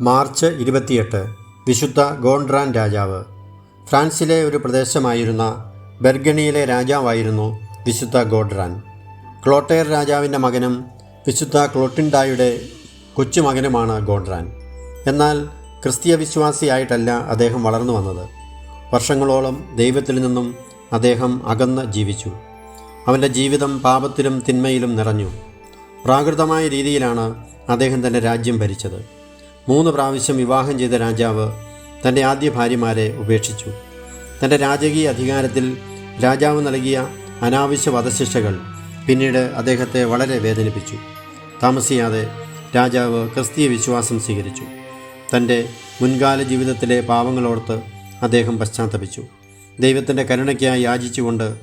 March ഇരുപത്തിയെട്ട് വിശുദ്ധ ഗോൺഡ്രാൻ രാജാവ്. ഫ്രാൻസിലെ ഒരു പ്രദേശമായിരുന്ന ബെർഗണിയിലെ രാജാവായിരുന്നു വിശുദ്ധ ഗോഡ്രാൻ ക്ലോട്ടയർ രാജാവിന്റെ മകനും വിശുദ്ധ ക്ലോട്ടിൻഡായുടെ കൊച്ചുമകനുമാണ് ഗോഡ്രാൻ എന്നാൽ ക്രിസ്തീയ വിശ്വാസിയായിട്ടല്ല അദ്ദേഹം വളർന്നു വന്നത്. വർഷങ്ങളോളം ദൈവത്തിൽ നിന്നും അദ്ദേഹം അകന്ന് ജീവിച്ചു. അവന്റെ ജീവിതം പാപത്തിലും തിന്മയിലും നിറഞ്ഞു. പ്രാകൃതമായ രീതിയിലാണ് അദ്ദേഹം തന്റെ രാജ്യം ഭരിച്ചത്. മൂന്ന് പ്രാവശ്യം വിവാഹം ചെയ്ത രാജാവ് തന്റെ ആദ്യ ഭാര്യമാരെ ഉപേക്ഷിച്ചു. തന്റെ രാജകീയ അധികാരത്തിൽ രാജാവ് നൽകിയ അനാവശ്യ വധശിക്ഷകൾ പിന്നീട് അദ്ദേഹത്തെ വളരെ വേദനിപ്പിച്ചു. താമസിയാതെ രാജാവ് ക്രിസ്തീയ വിശ്വാസം സ്വീകരിച്ചു. തന്റെ മുൻകാല ജീവിതത്തിലെ പാവങ്ങളോർത്ത് അദ്ദേഹം പശ്ചാത്തപിച്ചു. ദൈവത്തിന്റെ കരുണയ്ക്കായി യാചിച്ചുകൊണ്ട്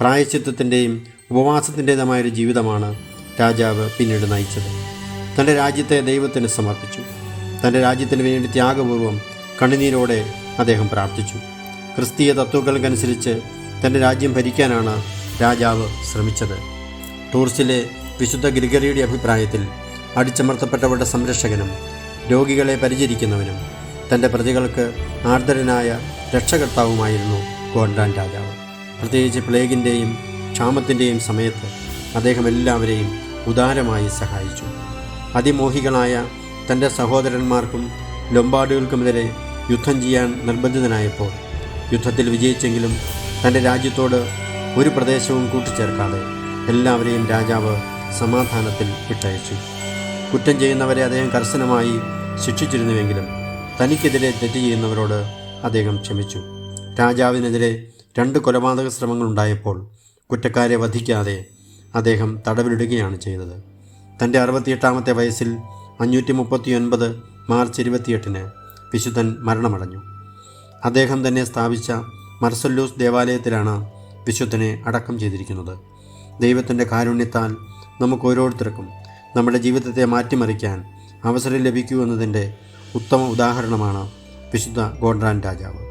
പ്രായശ്ചിത്വത്തിന്റെയും ഉപവാസത്തിന്റെതുമായൊരു ജീവിതമാണ് രാജാവ് പിന്നീട് നയിച്ചത്. തന്റെ രാജ്യത്തെ ദൈവത്തിന് സമർപ്പിച്ചു. തന്റെ രാജ്യത്തിന് വേണ്ടി ത്യാഗപൂർവം കണ്ണുനീരോടെ അദ്ദേഹം പ്രാർത്ഥിച്ചു. ക്രിസ്തീയ തത്വങ്ങൾക്കനുസരിച്ച് തന്റെ രാജ്യം ഭരിക്കാനാണ് രാജാവ് ശ്രമിച്ചത്. ടൂർസിലെ വിശുദ്ധ ഗ്രിഗറിയുടെ അഭിപ്രായത്തിൽ അടിച്ചമർത്തപ്പെട്ടവരുടെ സംരക്ഷകനും രോഗികളെ പരിചരിക്കുന്നവനും തന്റെ പ്രജകൾക്ക് ആർദ്രനായ രക്ഷകർത്താവുമായിരുന്നു ഗോണ്ടാൻ രാജാവ്. പ്രത്യേകിച്ച് പ്ലേഗിന്റെയും ക്ഷാമത്തിന്റെയും സമയത്ത് അദ്ദേഹം എല്ലാവരെയും ഉദാരമായി സഹായിച്ചു. അതിമോഹികളായ തന്റെ സഹോദരന്മാർക്കും ലൊമ്പാടുകൾക്കുമെതിരെ യുദ്ധം ചെയ്യാൻ നിർബന്ധിതനായപ്പോൾ യുദ്ധത്തിൽ വിജയിച്ചെങ്കിലും തന്റെ രാജ്യത്തോട് ഒരു പ്രദേശവും കൂട്ടിച്ചേർക്കാതെ എല്ലാവരെയും രാജാവ് സമാധാനത്തിൽ വിട്ടയച്ചു. കുറ്റം ചെയ്യുന്നവരെ അദ്ദേഹം കർശനമായി ശിക്ഷിച്ചിരുന്നുവെങ്കിലും തനിക്കെതിരെ തെറ്റ് ചെയ്യുന്നവരോട് അദ്ദേഹം ക്ഷമിച്ചു. രാജാവിനെതിരെ രണ്ട് കൊലപാതക ശ്രമങ്ങൾ ഉണ്ടായപ്പോൾ കുറ്റക്കാരെ വധിക്കാതെ അദ്ദേഹം തടവിലിടുകയാണ് ചെയ്തത്. തന്റെ അറുപത്തിയെട്ടാമത്തെ വയസ്സിൽ അഞ്ഞൂറ്റി മുപ്പത്തിയൊൻപത് മാർച്ച് ഇരുപത്തിയെട്ടിന് വിശുദ്ധൻ മരണമടഞ്ഞു. അദ്ദേഹം തന്നെ സ്ഥാപിച്ച മർസല്ലൂസ് ദേവാലയത്തിലാണ് വിശുദ്ധനെ അടക്കം ചെയ്തിരിക്കുന്നത്. ദൈവത്തിന്റെ കാരുണ്യത്താൽ നമുക്ക് ഓരോരുത്തർക്കും നമ്മുടെ ജീവിതത്തെ മാറ്റിമറിക്കാൻ അവസരം ലഭിക്കൂ എന്നതിന്റെ ഉത്തമ ഉദാഹരണമാണ് വിശുദ്ധ ഗോഡ്രാൻ രാജാവ്.